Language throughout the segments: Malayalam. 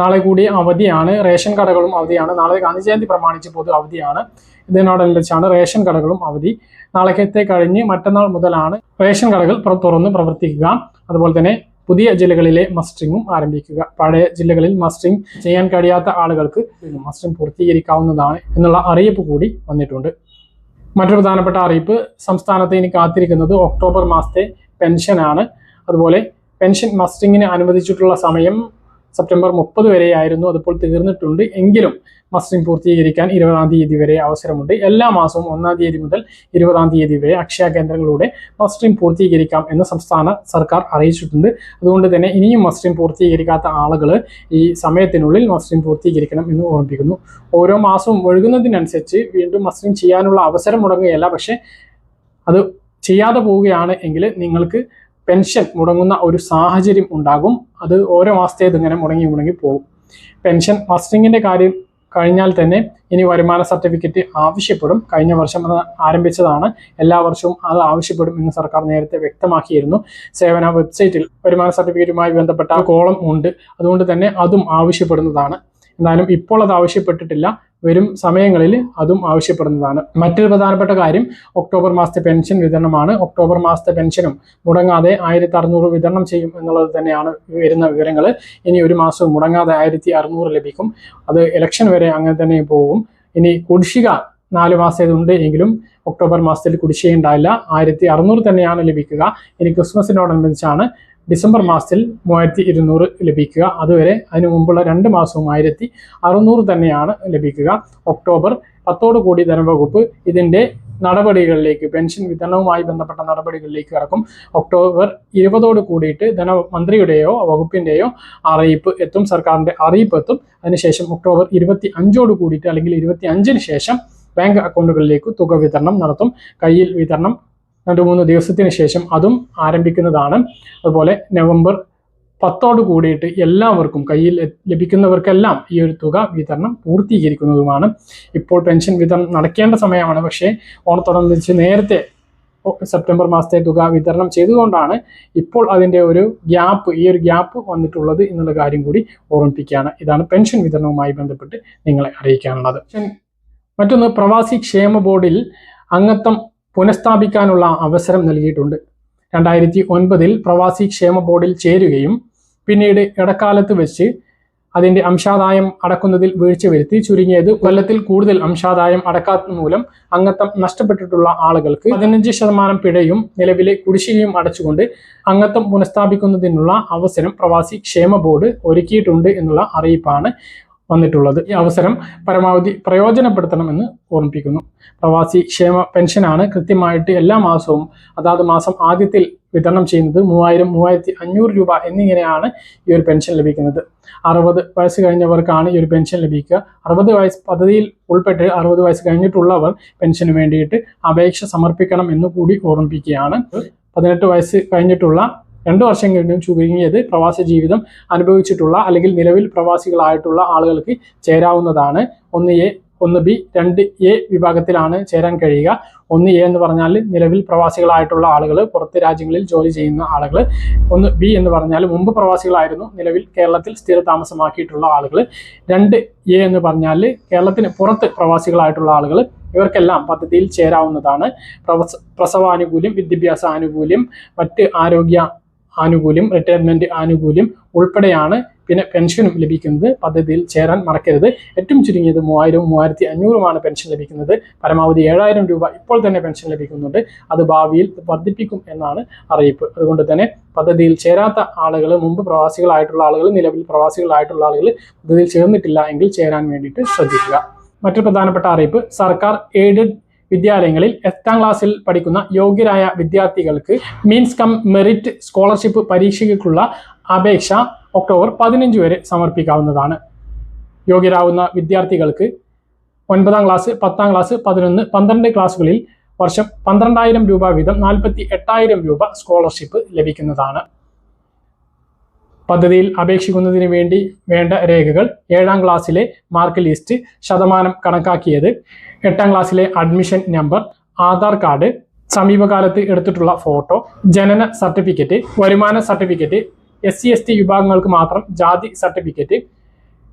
നാളെ കൂടി അവധിയാണ്. റേഷൻ കടകളും അവധിയാണ്. നാളെ ഗാന്ധി ജയന്തി പ്രമാണിച്ച് പൊതു അവധിയാണ്. ഇതിനോടനുബന്ധിച്ചാണ് റേഷൻ കടകളും അവധി. നാളെക്കത്തെ കഴിഞ്ഞ് മറ്റന്നാൾ മുതലാണ് റേഷൻ കടകൾ തുറന്ന് പ്രവർത്തിക്കുക. അതുപോലെ തന്നെ പുതിയ ജില്ലകളിലെ മസ്റ്ററിങ്ങും ആരംഭിക്കുക. പഴയ ജില്ലകളിൽ മസ്റ്ററിങ് ചെയ്യാൻ കഴിയാത്ത ആളുകൾക്ക് മസ്റ്ററിങ് പൂർത്തീകരിക്കാവുന്നതാണ് എന്നുള്ള അറിയിപ്പ് കൂടി വന്നിട്ടുണ്ട്. മറ്റൊരു പ്രധാനപ്പെട്ട അറിയിപ്പ് സംസ്ഥാനത്ത് ഇനി കാത്തിരിക്കുന്നത് ഒക്ടോബർ മാസത്തെ പെൻഷനാണ്. അതുപോലെ പെൻഷൻ മസ്റ്ററിങ്ങിന് അനുവദിച്ചിട്ടുള്ള സമയം സെപ്റ്റംബർ മുപ്പത് വരെയായിരുന്നു അതിപ്പോൾ തീർന്നിട്ടുണ്ട്. എങ്കിലും മസ്റ്റിംഗ് പൂർത്തീകരിക്കാൻ ഇരുപതാം തീയതി വരെ അവസരമുണ്ട്. എല്ലാ മാസവും ഒന്നാം തീയതി മുതൽ ഇരുപതാം തീയതി വരെ അക്ഷയ കേന്ദ്രങ്ങളിലൂടെ മസ്റ്റിംഗ് പൂർത്തീകരിക്കാം എന്ന് സംസ്ഥാന സർക്കാർ അറിയിച്ചിട്ടുണ്ട്. അതുകൊണ്ട് തന്നെ ഇനിയും മസ്റ്റിംഗ് പൂർത്തീകരിക്കാത്ത ആളുകൾ ഈ സമയത്തിനുള്ളിൽ മസ്റ്റിംഗ് പൂർത്തീകരിക്കണം എന്ന് ഓർമ്മിപ്പിക്കുന്നു. ഓരോ മാസവും ഒഴുകുന്നതിനനുസരിച്ച് വീണ്ടും മസ്റ്റിംഗ് ചെയ്യാനുള്ള അവസരം മുടങ്ങുകയല്ല. പക്ഷേ അത് ചെയ്യാതെ പോവുകയാണ് എങ്കിൽ നിങ്ങൾക്ക് പെൻഷൻ മുടങ്ങുന്ന ഒരു സാഹചര്യം ഉണ്ടാകും. അത് ഓരോ മാസത്തേത് ഇങ്ങനെ മുടങ്ങി മുടങ്ങി പോകും. പെൻഷൻ മസ്റ്ററിങ്ങിന്റെ കാര്യം കഴിഞ്ഞാൽ തന്നെ ഇനി വരുമാന സർട്ടിഫിക്കറ്റ് ആവശ്യപ്പെടും. കഴിഞ്ഞ വർഷം അത് ആരംഭിച്ചതാണ്. എല്ലാ വർഷവും അത് ആവശ്യപ്പെടും എന്ന് സർക്കാർ നേരത്തെ വ്യക്തമാക്കിയിരുന്നു. സേവന വെബ്സൈറ്റിൽ വരുമാന സർട്ടിഫിക്കറ്റുമായി ബന്ധപ്പെട്ട കോളം ഉണ്ട്. അതുകൊണ്ട് തന്നെ അതും ആവശ്യപ്പെടുന്നതാണ്. എന്നാലും ഇപ്പോൾ അത് ആവശ്യപ്പെട്ടിട്ടില്ല. വരും സമയങ്ങളിൽ അതും ആവശ്യപ്പെടുന്നതാണ്. മറ്റൊരു പ്രധാനപ്പെട്ട കാര്യം ഒക്ടോബർ മാസത്തെ പെൻഷൻ വിതരണമാണ്. ഒക്ടോബർ മാസത്തെ പെൻഷനും മുടങ്ങാതെ ആയിരത്തി അറുന്നൂറ് വിതരണം ചെയ്യും എന്നുള്ളത് തന്നെയാണ് വരുന്ന വിവരങ്ങൾ ഇനി ഒരു മാസവും മുടങ്ങാതെ ആയിരത്തി അറുന്നൂറ് ലഭിക്കും. അത് ഇലക്ഷൻ വരെ അങ്ങനെ തന്നെ പോകും. ഇനി കുടിശ്ശിക നാല് മാസത്തേതുണ്ട് എങ്കിലും ഒക്ടോബർ മാസത്തിൽ കുടിശ്ശിക ഉണ്ടായില്ല. ആയിരത്തി അറുന്നൂറ് തന്നെയാണ് ലഭിക്കുക. ഇനി ക്രിസ്മസിനോടനുബന്ധിച്ചാണ് ഡിസംബർ മാസത്തിൽ മൂവായിരത്തി ഇരുന്നൂറ് ലഭിക്കുക. അതുവരെ അതിനു മുമ്പുള്ള രണ്ട് മാസവും ആയിരത്തി അറുന്നൂറ് തന്നെയാണ് ലഭിക്കുക. ഒക്ടോബർ പത്തോടു കൂടി ധനവകുപ്പ് ഇതിന്റെ നടപടികളിലേക്ക് പെൻഷൻ വിതരണവുമായി ബന്ധപ്പെട്ട നടപടികളിലേക്ക് കടക്കും. ഒക്ടോബർ ഇരുപതോട് കൂടിയിട്ട് ധനമന്ത്രിയുടെയോ വകുപ്പിന്റെയോ അറിയിപ്പ് എത്തും സർക്കാരിന്റെ അറിയിപ്പ് എത്തും. അതിനുശേഷം ഒക്ടോബർ ഇരുപത്തി അഞ്ചോട് കൂടിയിട്ട് അല്ലെങ്കിൽ ഇരുപത്തി അഞ്ചിന് ശേഷം ബാങ്ക് അക്കൗണ്ടുകളിലേക്ക് തുക വിതരണം നടത്തും. കയ്യിൽ വിതരണം രണ്ട് മൂന്ന് ദിവസത്തിന് ശേഷം അതും ആരംഭിക്കുന്നതാണ്. അതുപോലെ നവംബർ പത്തോട് കൂടിയിട്ട് എല്ലാവർക്കും കയ്യിൽ ലഭിക്കുന്നവർക്കെല്ലാം ഈ ഒരു തുക വിതരണം പൂർത്തീകരിക്കുന്നതുമാണ്. ഇപ്പോൾ പെൻഷൻ വിതരണം നടക്കേണ്ട സമയമാണ്. പക്ഷേ ഓണത്തോടനുബന്ധിച്ച് നേരത്തെ സെപ്റ്റംബർ മാസത്തെ തുക വിതരണം ചെയ്തുകൊണ്ടാണ് ഇപ്പോൾ അതിന്റെ ഒരു ഗ്യാപ്പ് ഈ ഒരു ഗ്യാപ്പ് വന്നിട്ടുള്ളത് എന്നുള്ള കാര്യം കൂടി ഓർമ്മിപ്പിക്കുകയാണ്. ഇതാണ് പെൻഷൻ വിതരണവുമായി ബന്ധപ്പെട്ട് നിങ്ങളെ അറിയിക്കാനുള്ളത്. മറ്റൊന്ന് പ്രവാസി ക്ഷേമ ബോർഡിൽ അംഗത്വം പുനഃസ്ഥാപിക്കാനുള്ള അവസരം നൽകിയിട്ടുണ്ട്. രണ്ടായിരത്തി ഒൻപതിൽ പ്രവാസി ക്ഷേമ ബോർഡിൽ ചേരുകയും പിന്നീട് ഇടക്കാലത്ത് വെച്ച് അതിന്റെ അംശാദായം അടക്കുന്നതിൽ വീഴ്ച വരുത്തി ചുരുങ്ങിയത് കൊല്ലത്തിൽ കൂടുതൽ അംശാദായം അടക്കാത്ത മൂലം അംഗത്വം നഷ്ടപ്പെട്ടിട്ടുള്ള ആളുകൾക്ക് പതിനഞ്ച് ശതമാനം പിഴയും നിലവിലെ കുടിശ്ശികയും അടച്ചുകൊണ്ട് അംഗത്വം പുനഃസ്ഥാപിക്കുന്നതിനുള്ള അവസരം പ്രവാസി ക്ഷേമ ബോർഡ് ഒരുക്കിയിട്ടുണ്ട് എന്നുള്ള അറിയിപ്പാണ് വന്നിട്ടുള്ളത്. ഈ അവസരം പരമാവധി പ്രയോജനപ്പെടുത്തണമെന്ന് ഓർമ്മിപ്പിക്കുന്നു. പ്രവാസി ക്ഷേമ പെൻഷനാണ് കൃത്യമായിട്ട് എല്ലാ മാസവും അതാത് മാസം ആദ്യത്തിൽ വിതരണം ചെയ്യുന്നത് മൂവായിരം മൂവായിരത്തി അഞ്ഞൂറ് രൂപ എന്നിങ്ങനെയാണ് ഈ ഒരു പെൻഷൻ ലഭിക്കുന്നത്. അറുപത് വയസ്സ് കഴിഞ്ഞവർക്കാണ് ഈ ഒരു പെൻഷൻ ലഭിക്കുക. അറുപത് വയസ്സ് പദ്ധതിയിൽ ഉൾപ്പെട്ട് അറുപത് വയസ്സ് കഴിഞ്ഞിട്ടുള്ളവർ പെൻഷന് വേണ്ടിയിട്ട് അപേക്ഷ സമർപ്പിക്കണം എന്ന് കൂടി ഓർമ്മിപ്പിക്കുകയാണ്. പതിനെട്ട് വയസ്സ് കഴിഞ്ഞിട്ടുള്ള രണ്ട് വർഷം കഴിഞ്ഞും ചുരുങ്ങിയത് പ്രവാസ ജീവിതം അനുഭവിച്ചിട്ടുള്ള അല്ലെങ്കിൽ നിലവിൽ പ്രവാസികളായിട്ടുള്ള ആളുകൾക്ക് ചേരാവുന്നതാണ്. ഒന്ന് എ ഒന്ന് ബി രണ്ട് എ വിഭാഗത്തിലാണ് ചേരാൻ കഴിയുക. ഒന്ന് എ എന്ന് പറഞ്ഞാൽ നിലവിൽ പ്രവാസികളായിട്ടുള്ള ആളുകൾ പുറത്ത് രാജ്യങ്ങളിൽ ജോലി ചെയ്യുന്ന ആളുകൾ ഒന്ന് ബി എന്ന് പറഞ്ഞാൽ മുമ്പ് പ്രവാസികളായിരുന്നു നിലവിൽ കേരളത്തിൽ സ്ഥിര താമസമാക്കിയിട്ടുള്ള ആളുകൾ രണ്ട് എ എന്ന് പറഞ്ഞാൽ കേരളത്തിന് പുറത്ത് പ്രവാസികളായിട്ടുള്ള ആളുകൾ ഇവർക്കെല്ലാം പദ്ധതിയിൽ ചേരാവുന്നതാണ്. പ്രസവാനുകൂല്യം വിദ്യാഭ്യാസ ആനുകൂല്യം മറ്റ് ആരോഗ്യ ആനുകൂല്യം റിട്ടയർമെന്റ് ആനുകൂല്യം ഉൾപ്പെടെയാണ് പിന്നെ പെൻഷനും ലഭിക്കുന്നത്. പദ്ധതിയിൽ ചേരാൻ മറക്കരുത്. ഏറ്റവും ചുരുങ്ങിയത് മൂവായിരവും മൂവായിരത്തി അഞ്ഞൂറുമാണ് പെൻഷൻ ലഭിക്കുന്നത്. പരമാവധി ഏഴായിരം രൂപ ഇപ്പോൾ തന്നെ പെൻഷൻ ലഭിക്കുന്നുണ്ട്. അത് ഭാവിയിൽ വർദ്ധിപ്പിക്കും എന്നാണ് അറിയിപ്പ്. അതുകൊണ്ട് തന്നെ പദ്ധതിയിൽ ചേരാത്ത ആളുകൾ മുമ്പ് പ്രവാസികളായിട്ടുള്ള ആളുകൾ നിലവിൽ പ്രവാസികളായിട്ടുള്ള ആളുകൾ പദ്ധതിയിൽ ചേർന്നിട്ടില്ല എങ്കിൽ ചേരാൻ വേണ്ടിയിട്ട് ശ്രദ്ധിക്കുക. മറ്റൊരു പ്രധാനപ്പെട്ട അറിയിപ്പ് സർക്കാർ എയ്ഡഡ് വിദ്യാലയങ്ങളിൽ എട്ടാം ക്ലാസ്സിൽ പഠിക്കുന്ന യോഗ്യരായ വിദ്യാർത്ഥികൾക്ക് മീൻസ് കം മെറിറ്റ് സ്കോളർഷിപ്പ് പരീക്ഷയ്ക്കുള്ള അപേക്ഷ ഒക്ടോബർ പതിനഞ്ച് വരെ സമർപ്പിക്കാവുന്നതാണ്. യോഗ്യരാകുന്ന വിദ്യാർത്ഥികൾക്ക് ഒൻപതാം ക്ലാസ് പത്താം ക്ലാസ് പതിനൊന്ന് പന്ത്രണ്ട് ക്ലാസ്സുകളിൽ വർഷം പന്ത്രണ്ടായിരം രൂപ വീതം നാൽപ്പത്തി എട്ടായിരം രൂപ സ്കോളർഷിപ്പ് ലഭിക്കുന്നതാണ്. പദ്ധതിയിൽ അപേക്ഷിക്കുന്നതിന് വേണ്ടി വേണ്ട രേഖകൾ ഏഴാം ക്ലാസ്സിലെ മാർക്ക് ലിസ്റ്റ് ശതമാനം കണക്കാക്കിയത്. എട്ടാം ക്ലാസ്സിലെ അഡ്മിഷൻ നമ്പർ ആധാർ കാർഡ് സമീപകാലത്ത് എടുത്തിട്ടുള്ള ഫോട്ടോ ജനന സർട്ടിഫിക്കറ്റ് വരുമാന certificate S C S T വിഭാഗങ്ങൾക്ക് മാത്രം ജാതി സർട്ടിഫിക്കറ്റ്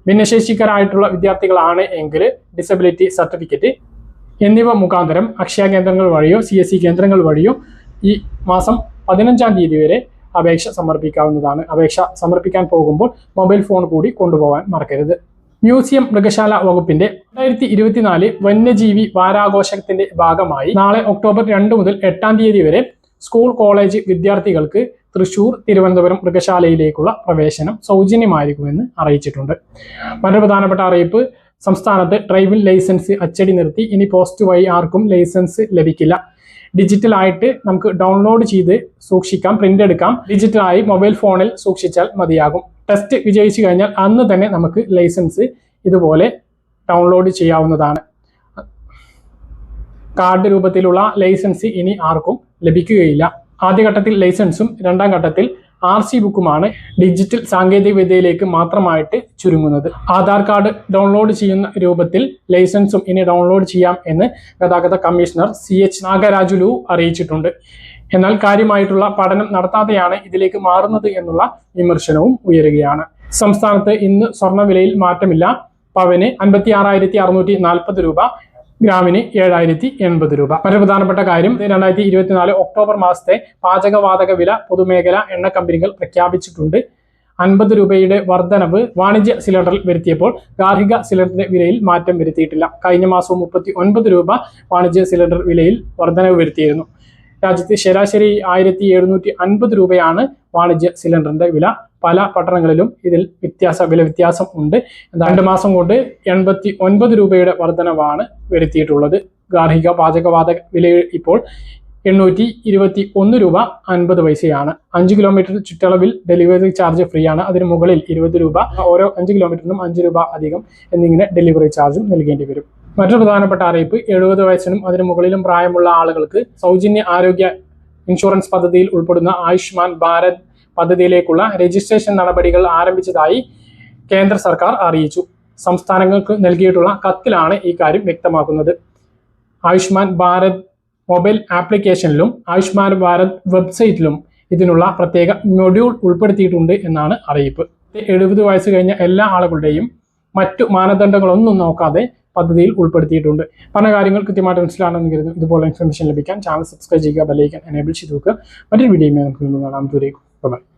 ഭിന്നശേഷിക്കാരായിട്ടുള്ള വിദ്യാർത്ഥികളാണ് എങ്കിൽ ഡിസബിലിറ്റി സർട്ടിഫിക്കറ്റ് എന്നിവ മുഖാന്തരം അക്ഷയ കേന്ദ്രങ്ങൾ വഴിയോ സി കേന്ദ്രങ്ങൾ വഴിയോ ഈ മാസം പതിനഞ്ചാം തീയതി വരെ അപേക്ഷ സമർപ്പിക്കാവുന്നതാണ്. അപേക്ഷ സമർപ്പിക്കാൻ പോകുമ്പോൾ മൊബൈൽ ഫോൺ കൂടി കൊണ്ടുപോകാൻ മറക്കരുത്. മ്യൂസിയം മൃഗശാല വകുപ്പിന്റെ രണ്ടായിരത്തി ഇരുപത്തിനാല് വന്യജീവി വാരാഘോഷത്തിന്റെ ഭാഗമായി നാളെ ഒക്ടോബർ രണ്ട് മുതൽ എട്ടാം തീയതി വരെ സ്കൂൾ കോളേജ് വിദ്യാർത്ഥികൾക്ക് തൃശൂർ തിരുവനന്തപുരം മൃഗശാലയിലേക്കുള്ള പ്രവേശനം സൗജന്യമായിരിക്കുമെന്ന് അറിയിച്ചിട്ടുണ്ട്. മറ്റൊരു പ്രധാനപ്പെട്ട അറിയിപ്പ് സംസ്ഥാനത്ത് ഡ്രൈവിംഗ് ലൈസൻസ് അച്ചടി നിർത്തി. ഇനി പോസ്റ്റ് വഴി ആർക്കും ലൈസൻസ് ലഭിക്കില്ല. ഡിജിറ്റലായിട്ട് നമുക്ക് ഡൗൺലോഡ് ചെയ്ത് സൂക്ഷിക്കാം പ്രിന്റ് എടുക്കാം. ഡിജിറ്റലായി മൊബൈൽ ഫോണിൽ സൂക്ഷിച്ചാൽ മതിയാകും. ടെസ്റ്റ് വിജയിച്ചു കഴിഞ്ഞാൽ അന്ന് തന്നെ നമുക്ക് ലൈസൻസ് ഇതുപോലെ ഡൗൺലോഡ് ചെയ്യാവുന്നതാണ്. കാർഡ് രൂപത്തിലുള്ള ലൈസൻസ് ഇനി ആർക്കും ലഭിക്കുകയില്ല. ആദ്യഘട്ടത്തിൽ ലൈസൻസും രണ്ടാം ഘട്ടത്തിൽ ആർ സി ബുക്കുമാണ് ഡിജിറ്റൽ സാങ്കേതിക വിദ്യയിലേക്ക് മാത്രമായിട്ട് ചുരുങ്ങുന്നത്. ആധാർ കാർഡ് ഡൗൺലോഡ് ചെയ്യുന്ന രൂപത്തിൽ ലൈസൻസും ഇനി ഡൗൺലോഡ് ചെയ്യാം എന്ന് ഗതാഗത കമ്മീഷണർ സി എച്ച് നാഗരാജുലു അറിയിച്ചിട്ടുണ്ട്. എന്നാൽ കാര്യമായിട്ടുള്ള പഠനം നടത്താതെയാണ് ഇതിലേക്ക് മാറുന്നത് എന്നുള്ള വിമർശനവും ഉയരുകയാണ്. സംസ്ഥാനത്ത് ഇന്ന് സ്വർണവിലയിൽ മാറ്റമില്ല. പവന് അൻപത്തി ആറായിരത്തി അറുന്നൂറ്റി നാൽപ്പത് രൂപ ഗ്രാമിന് ഏഴായിരത്തി എൺപത് രൂപ. മറ്റൊരു പ്രധാനപ്പെട്ട കാര്യം രണ്ടായിരത്തി ഇരുപത്തിനാല് ഒക്ടോബർ മാസത്തെ പാചകവാതക വില പൊതുമേഖല എണ്ണ കമ്പനികൾ പ്രഖ്യാപിച്ചിട്ടുണ്ട്. അൻപത് രൂപയുടെ വർധനവ് വാണിജ്യ സിലിണ്ടറിൽ വരുത്തിയപ്പോൾ ഗാർഹിക സിലിണ്ടറിന്റെ വിലയിൽ മാറ്റം വരുത്തിയിട്ടില്ല. കഴിഞ്ഞ മാസവും മുപ്പത്തി രൂപ വാണിജ്യ സിലിണ്ടർ വിലയിൽ വർധനവ് വരുത്തിയിരുന്നു. രാജ്യത്ത് ശരാശരി ആയിരത്തി എഴുന്നൂറ്റി അൻപത് രൂപയാണ് വാണിജ്യ സിലിണ്ടറിന്റെ വില. പല പട്ടണങ്ങളിലും ഇതിൽ വ്യത്യാസ വില വ്യത്യാസം ഉണ്ട്. രണ്ട് മാസം കൊണ്ട് എൺപത്തി ഒൻപത് രൂപയുടെ വർധനവാണ് വരുത്തിയിട്ടുള്ളത്. ഗാർഹിക പാചകവാതക വില ഇപ്പോൾ എണ്ണൂറ്റി ഇരുപത്തി ഒന്ന് രൂപ അൻപത് പൈസയാണ്. അഞ്ച് കിലോമീറ്റർ ചുറ്റളവിൽ ഡെലിവറി ചാർജ് ഫ്രീ ആണ് അതിന് മുകളിൽ ഇരുപത് രൂപ ഓരോ അഞ്ച് കിലോമീറ്ററിനും അഞ്ച് രൂപ അധികം എന്നിങ്ങനെ ഡെലിവറി ചാർജും നൽകേണ്ടി വരും. മറ്റൊരു പ്രധാനപ്പെട്ട അറിയിപ്പ് എഴുപത് വയസ്സിനും അതിന് മുകളിലും പ്രായമുള്ള ആളുകൾക്ക് സൗജന്യ ആരോഗ്യ ഇൻഷുറൻസ് പദ്ധതിയിൽ ഉൾപ്പെടുന്ന ആയുഷ്മാൻ ഭാരത് പദ്ധതിയിലേക്കുള്ള രജിസ്ട്രേഷൻ നടപടികൾ ആരംഭിച്ചതായി കേന്ദ്ര സർക്കാർ അറിയിച്ചു. സംസ്ഥാനങ്ങൾക്ക് നൽകിയിട്ടുള്ള കത്തിലാണ് ഈ കാര്യം വ്യക്തമാക്കുന്നത്. ആയുഷ്മാൻ ഭാരത് മൊബൈൽ ആപ്ലിക്കേഷനിലും ആയുഷ്മാൻ ഭാരത് വെബ്സൈറ്റിലും ഇതിനുള്ള പ്രത്യേക മൊഡ്യൂൾ ഉൾപ്പെടുത്തിയിട്ടുണ്ട് എന്നാണ് അറിയിപ്പ്. എഴുപത് വയസ്സ് കഴിഞ്ഞ എല്ലാ ആളുകളുടെയും മറ്റു മാനദണ്ഡങ്ങളൊന്നും നോക്കാതെ പദ്ധതിയിൽ ഉൾപ്പെടുത്തിയിട്ടുണ്ട്. പറഞ്ഞ കാര്യങ്ങൾ കൃത്യമായിട്ട് മനസ്സിലാണെന്ന് കരുതുന്നു. ഇതുപോലെ ഇൻഫർമേഷൻ ലഭിക്കാൻ ചാനൽ സബ്സ്ക്രൈബ് ചെയ്യുക ബലയിക്കാൻ എനേബിൾ ചെയ്ത് നോക്കുക മറ്റൊരു വീഡിയോയുമായി നമുക്ക് കാണാം. ദൂരേക്കും